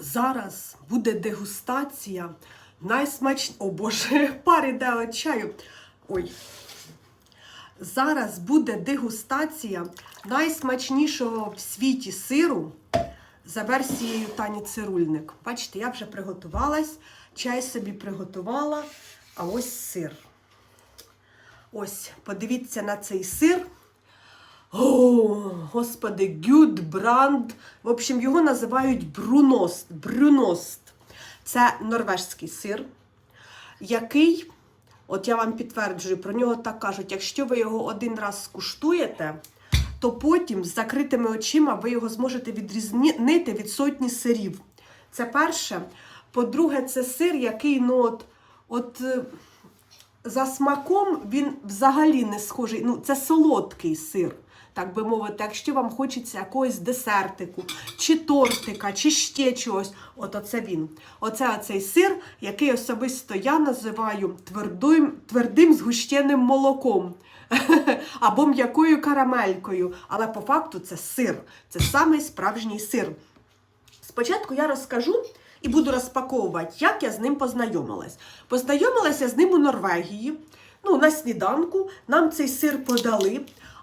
Зараз буде дегустація найсмач... О Боже, пар іде від чаю. Ой. Зараз буде дегустація найсмачнішого в світі сиру за версією Тані Цирульник. Бачите, я вже приготувалась, чай собі приготувала, а ось сир. Ось, подивіться на цей сир. О, господи, Гюдбранд. В общем, його називають Бруност. Брюност. Це норвежський сир, який, от я вам підтверджую, про нього так кажуть, якщо ви його один раз скуштуєте, то потім з закритими очима ви його зможете відрізнити від сотні сирів. Це перше. По-друге, це сир, який, ну от, от е, за смаком він взагалі не схожий. Ну, це солодкий сир, так би мовити. Якщо вам хочеться якогось десертику, чи тортика, чи ще чогось, от оце він. Оце оцей сир, який особисто я називаю твердим, твердим згущеним молоком. Або м'якою карамелькою. Але по факту це сир. Це самий справжній сир. Спочатку я розкажу і буду розпаковувати, як я з ним познайомилась. Познайомилася з ним у Норвегії. Ну, на сніданку нам цей сир подали.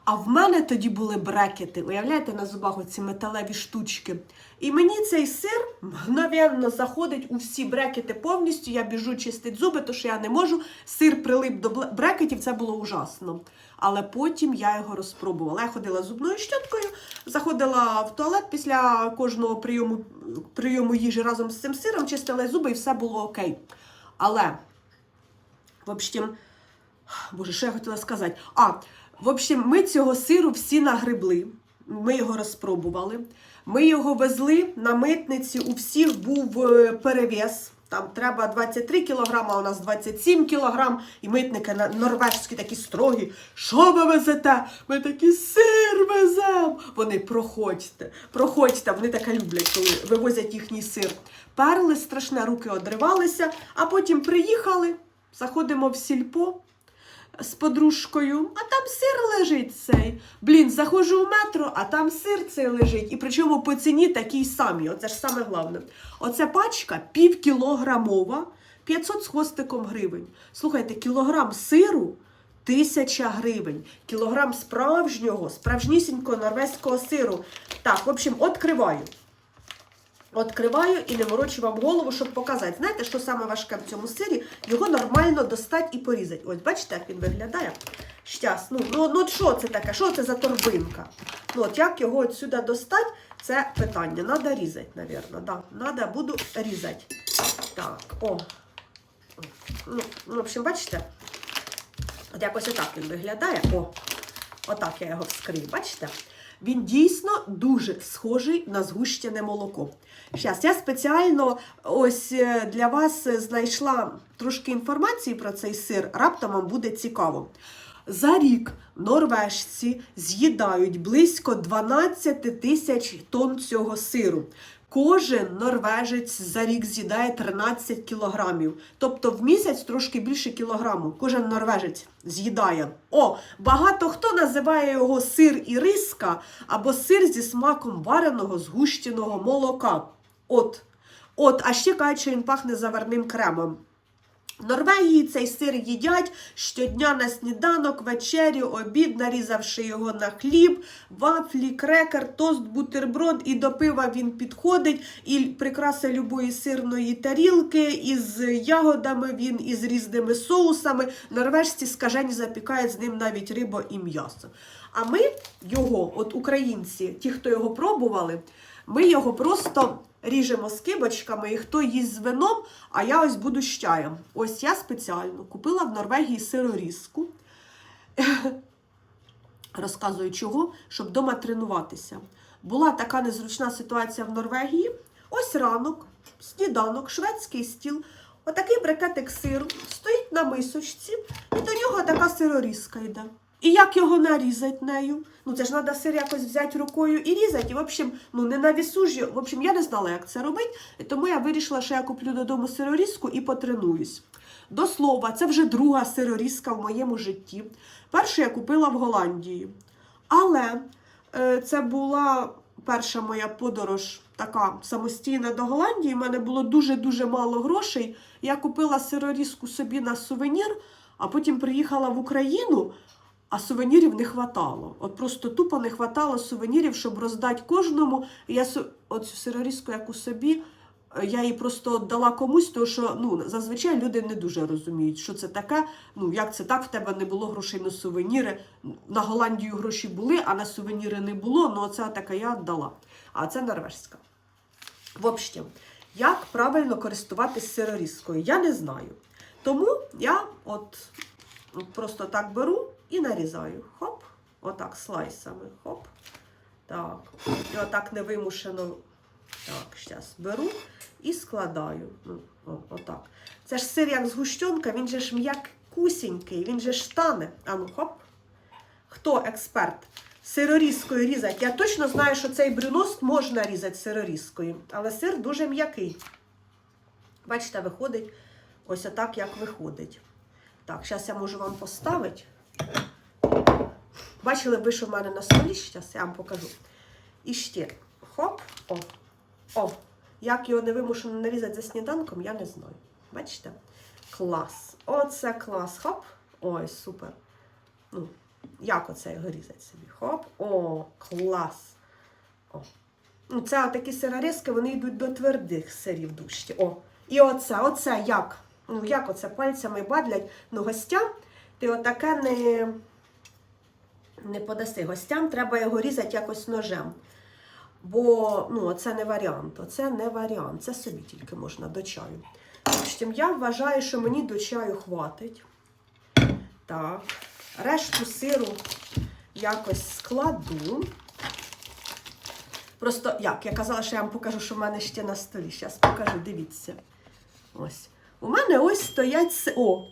А в мене тоді були брекети. Уявляєте, на зубах оці металеві штучки. І мені цей сир мгновенно заходить у всі брекети повністю. Я біжу чистити зуби, тому що я не можу. Сир прилип до брекетів, це було ужасно. Але потім я його розпробувала. Я ходила зубною щоткою, заходила в туалет після кожного прийому, прийому їжі разом з цим сиром, чистила зуби і все було окей. Але, в общем, Боже, що я хотіла сказати? А, в общем, ми цього сиру всі нагребли. Ми його розпробували. Ми його везли на митниці. У всіх був е, перевес. Там треба 23 кілограма, а у нас 27 кілограм. І митники норвежські такі строгі. Що ви везете? Ми такі сир веземо. Вони проходьте, проходьте. Вони таке люблять, коли вивозять їхній сир. Перли страшне, руки одривалися, а потім приїхали, заходимо в сільпо з подружкою, а там сир лежить цей. Блін, заходжу в метро, а там сир цей лежить. І причому по ціні такій самій. Оце ж саме головне. Оце пачка півкілограмова, 500 з хвостиком гривень. Слухайте, кілограм сиру. Тисяча гривень. Кілограм справжнього, справжнісінького норвезького сиру. Так, в общем, відкриваю. Откриваю і не морочу вам голову, щоб показати. Знаєте, що саме важке в цьому сирі? Його нормально достати і порізати. Ось, бачите, як він виглядає? Щас, ну, ну, ну що це таке? Що це за торбинка? Ну, от як його отсюди достати, це питання. Надо різати, мабуть. Да. Надо, буду різати. Так, о. Ну, в общем, бачите? От якось отак він виглядає. О, отак я його вскрию. Бачите? Він дійсно дуже схожий на згущене молоко. Щас, я спеціально ось е, для вас е, знайшла трошки інформації про цей сир. Раптом вам буде цікаво. За рік норвежці з'їдають близько 12 тисяч тонн цього сиру. Кожен норвежець за рік з'їдає 13 кілограмів. Тобто в місяць трошки більше кілограму. Кожен норвежець з'їдає. О, багато хто називає його сир і риска або сир зі смаком вареного згущеного молока. От. От, а ще кажуть, що він пахне заварним кремом. В Норвегії цей сир їдять щодня на сніданок, вечерю, обід, нарізавши його на хліб, вафлі, крекер, тост, бутерброд і до пива він підходить. І прикраса любої сирної тарілки із ягодами, він із різними соусами. Норвежці скажені запікають з ним навіть рибу і м'ясо. А ми його, от українці, ті, хто його пробували, ми його просто ріжемо скибочками, і хто їсть з вином, а я ось буду з чаєм. Ось я спеціально купила в Норвегії сирорізку. Розказую чого, щоб вдома тренуватися. Була така незручна ситуація в Норвегії. Ось ранок, сніданок, шведський стіл. Отакий брикетик сиру стоїть на мисочці, і до нього така сирорізка йде. І як його нарізати нею? Ну це ж треба сир якось взяти рукою і різати. І, в общем, ну не на вісу. В общем, я не знала, як це робити. Тому я вирішила, що я куплю додому сирорізку і потренуюсь. До слова, це вже друга сирорізка в моєму житті. Першу я купила в Голландії. Але е, це була перша моя подорож така самостійна до Голландії, в мене було дуже-дуже мало грошей. Я купила сирорізку собі на сувенір, а потім приїхала в Україну, а сувенірів не хватало. От просто тупо не хватало сувенірів, щоб роздати кожному. І я оцю сирорізку, яку собі, е, я її просто дала комусь, тому що ну, зазвичай люди не дуже розуміють, що це таке. Ну, як це так, в тебе не було грошей на сувеніри. На Голландію гроші були, а на сувеніри не було. Ну, оце таке я дала. А це норвежська. В общем, як правильно користуватись сирорізкою, я не знаю. Тому я от просто так беру і нарізаю. Хоп, отак, слайсами. Хоп. Так. І отак невимушено. Так, зараз беру і складаю. Ну, о, отак. Це ж сир як згущенка, він же ж м'якусінький, він же ж тане. А ну хоп. Хто експерт? Сирорізкою різать. Я точно знаю, що цей брюност можна різати сирорізкою, але сир дуже м'який. Бачите, виходить ось отак, як виходить. Так, зараз я можу вам поставити. Бачили б ви, що в мене на столі, зараз я вам покажу. І ще хоп, о, о. Як його невимушено нарізати за сніданком, я не знаю. Бачите? Клас. Оце клас. Хоп. Ой, супер. Ну, як оце його різати собі? Хоп. О, клас. О. Ну, це такі сирорізки, вони йдуть до твердих сирів дужче. О. І оце, оце як? Ну, як оце пальцями бадлять. Ну, гостям ти отаке не, не подаси. Гостям треба його різати якось ножем. Бо ну, це не варіант. Оце не варіант. Це собі тільки можна до чаю. В я вважаю, що мені до чаю хватить. Так. Решту сиру якось складу. Просто як? Я казала, що я вам покажу, що в мене ще на столі. Зараз покажу, дивіться. Ось. У мене ось стоять О!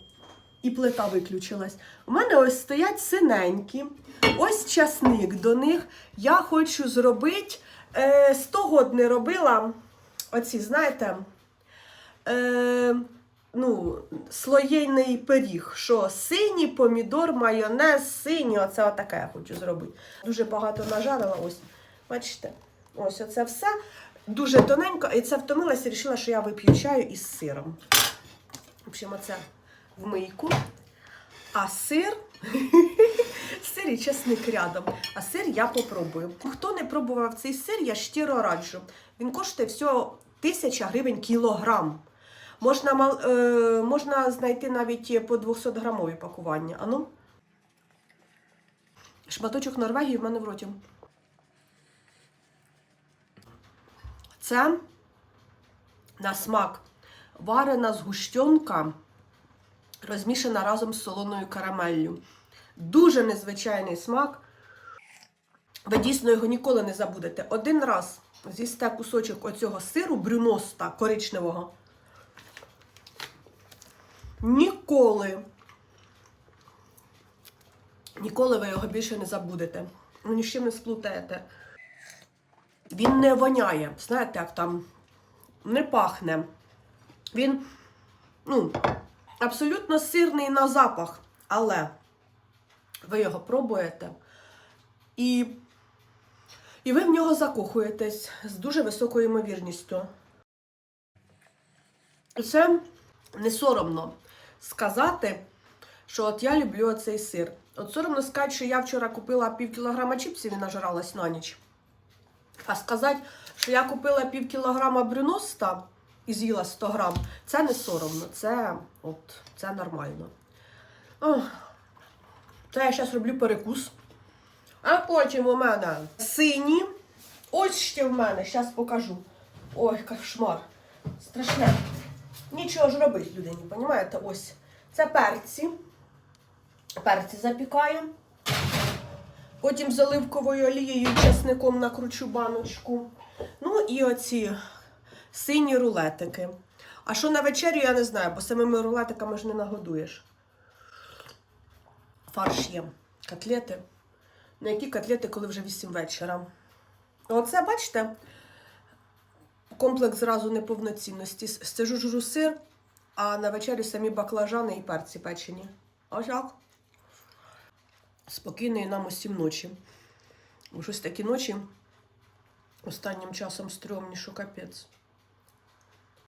І плита виключилась. У мене ось стоять синенькі. Ось часник до них. Я хочу зробити. Е, 100 год не робила оці, знаєте, е, ну, слоєний пиріг, що синій помідор, майонез, синій, оце отаке я хочу зробити. Дуже багато нажарила, ось, бачите, ось оце все. Дуже тоненько, і це втомилася, і вирішила, що я вип'ю чаю із сиром. В общем, оце в мийку. А сир, сир і чесник рядом. А сир я попробую. Хто не пробував цей сир, я щиро раджу. Він коштує всього 1000 гривень кілограм. Можна, е, можна знайти навіть по 200 грамові пакування. Ану. Шматочок Норвегії в мене в роті. Це на смак варена згущенка, розмішана разом з солоною карамеллю. Дуже незвичайний смак. Ви дійсно його ніколи не забудете. Один раз з'їсте кусочок оцього сиру брюноста коричневого. Ніколи. Ніколи ви його більше не забудете. Ви ні з чим не сплутаєте. Він не воняє. Знаєте, як там не пахне. Він, ну, абсолютно сирний на запах, але ви його пробуєте і, і ви в нього закохуєтесь з дуже високою ймовірністю. І Це не соромно сказати, що от я люблю цей сир. От соромно сказати, що я вчора купила пів кілограма чіпсів і нажралась на ніч. А сказати, що я купила пів кілограма брюноста і з'їла 100 грам, це не соромно, це, от, це нормально. Ох. Це я зараз роблю перекус. А потім у мене сині. Ось ще в мене, зараз покажу. Ой, кошмар. Страшне. Нічого ж робити людині, розумієте? Ось. Це перці. Перці запікаю. Потім з оливковою олією чесником накручу баночку. Ну і оці сині рулетики. А що на вечерю, я не знаю, бо самими рулетиками ж не нагодуєш. Фарш є. Котлети. Ну, які котлети, коли вже 8 вечора. Оце, бачите, комплекс зразу неповноцінності. Сижу жужу сир, а на вечерю самі баклажани і перці печені. Ось так. Спокійної нам усім ночі. Бо щось такі ночі Останнім часом стрьомні, що капець.